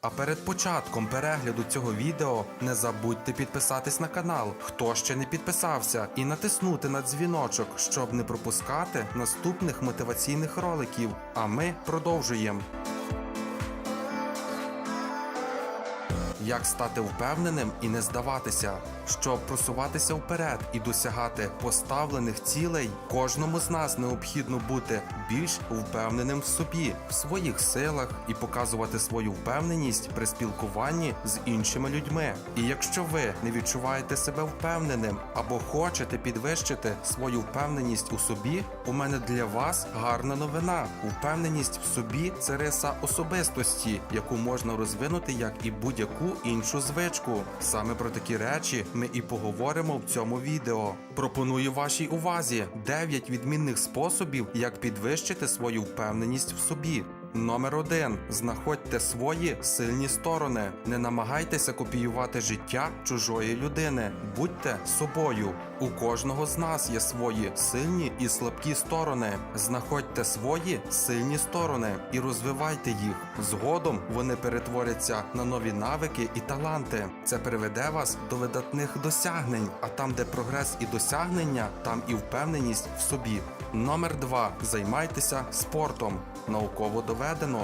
А перед початком перегляду цього відео не забудьте підписатись на канал, хто ще не підписався, і натиснути на дзвіночок, щоб не пропускати наступних мотиваційних роликів. А ми продовжуємо. Як стати впевненим і не здаватися, щоб просуватися вперед і досягати поставлених цілей, кожному з нас необхідно бути більш впевненим в собі, в своїх силах і показувати свою впевненість при спілкуванні з іншими людьми. І якщо ви не відчуваєте себе впевненим або хочете підвищити свою впевненість у собі, у мене для вас гарна новина. Впевненість в собі це риса особистості, яку можна розвинути як і будь-яку іншу звичку. Саме про такі речі ми і поговоримо в цьому відео. Пропоную вашій увазі 9 відмінних способів, як підвищити свою впевненість в собі. Номер один. Знаходьте свої сильні сторони. Не намагайтеся копіювати життя чужої людини. Будьте собою. У кожного з нас є свої сильні і слабкі сторони. Знаходьте свої сильні сторони і розвивайте їх. Згодом вони перетворяться на нові навики і таланти. Це приведе вас до видатних досягнень. А там, де прогрес і досягнення, там і впевненість в собі. Номер два. Займайтеся спортом. Науково доведено,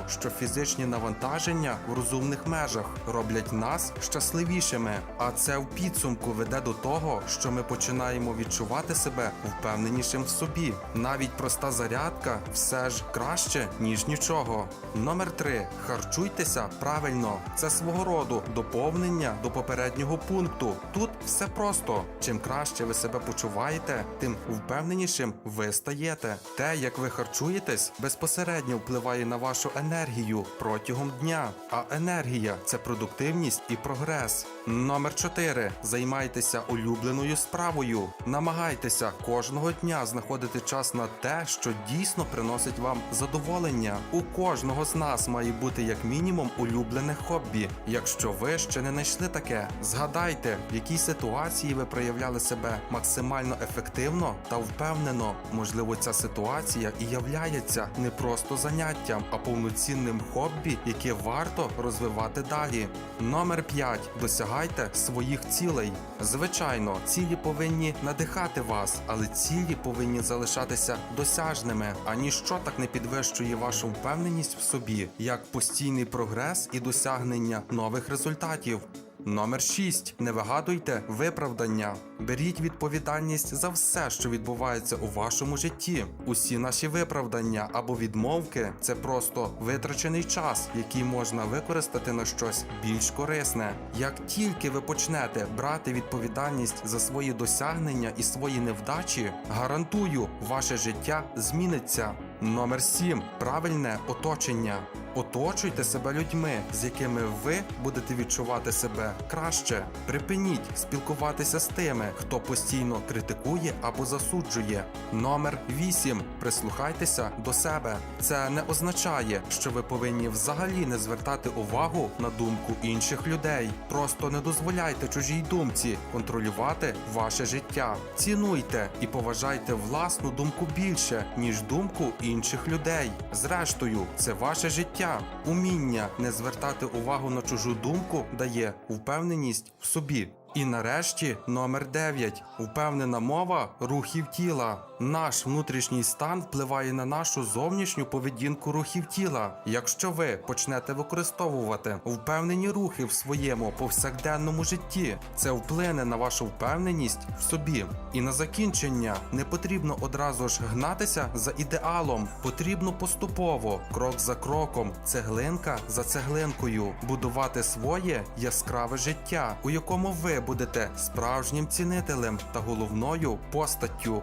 що фізичні навантаження в розумних межах роблять нас щасливішими, а це в підсумку веде до того, що ми починаємо відчувати себе впевненішим в собі. Навіть проста зарядка все ж краще ніж нічого. Номер три. Харчуйтеся правильно. Це свого роду доповнення до попереднього пункту. Тут все просто. Чим краще ви себе почуваєте, тим впевненішим ви стаєте. Те, як ви харчуєтесь, безпосередньо впливає на вашу енергію протягом дня. А енергія це продуктивність і прогрес. Номер 4. Займайтеся улюбленою справою. Намагайтеся кожного дня знаходити час на те, що дійсно приносить вам задоволення. У кожного з нас має бути як мінімум улюблене хобі. Якщо ви ще не знайшли таке, згадайте, в якій ситуації ви проявляли себе максимально ефективно та впевнено. Можливо, ця ситуація і являється не просто заняттям, а повноцінним хобі, яке варто розвивати далі. Номер 5. Досягайте своїх цілей. Звичайно, цілі повинні надихати вас, але цілі повинні залишатися досяжними. А ніщо так не підвищує вашу впевненість в собі, як постійний прогрес і досягнення нових результатів. Номер 6. Не вигадуйте виправдання. Беріть відповідальність за все, що відбувається у вашому житті. Усі наші виправдання або відмовки це просто витрачений час, який можна використати на щось більш корисне. Як тільки ви почнете брати відповідальність за свої досягнення і свої невдачі, гарантую, ваше життя зміниться. Номер 7. Правильне оточення. Оточуйте себе людьми, з якими ви будете відчувати себе краще. Припиніть спілкуватися з тими, хто постійно критикує або засуджує. Номер 8. Прислухайтеся до себе. Це не означає, що ви повинні взагалі не звертати увагу на думку інших людей. Просто не дозволяйте чужій думці контролювати ваше життя. Цінуйте і поважайте власну думку більше, ніж думку інших людей. Зрештою, це ваше життя. Уміння не звертати увагу на чужу думку дає впевненість в собі. І нарешті номер 9. Впевнена мова рухів тіла. Наш внутрішній стан впливає на нашу зовнішню поведінку рухів тіла. Якщо ви почнете використовувати впевнені рухи в своєму повсякденному житті, це вплине на вашу впевненість в собі. І на закінчення не потрібно одразу ж гнатися за ідеалом, потрібно поступово, крок за кроком, цеглинка за цеглинкою, будувати своє яскраве життя, у якому ви будете справжнім цінителем та головною постаттю.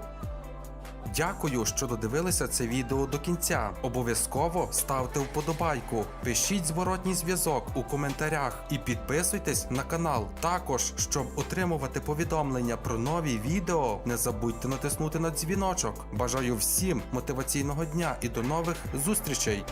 Дякую, що додивилися це відео до кінця. Обов'язково ставте вподобайку, пишіть зворотній зв'язок у коментарях і підписуйтесь на канал. Також, щоб отримувати повідомлення про нові відео, не забудьте натиснути на дзвіночок. Бажаю всім мотиваційного дня і до нових зустрічей!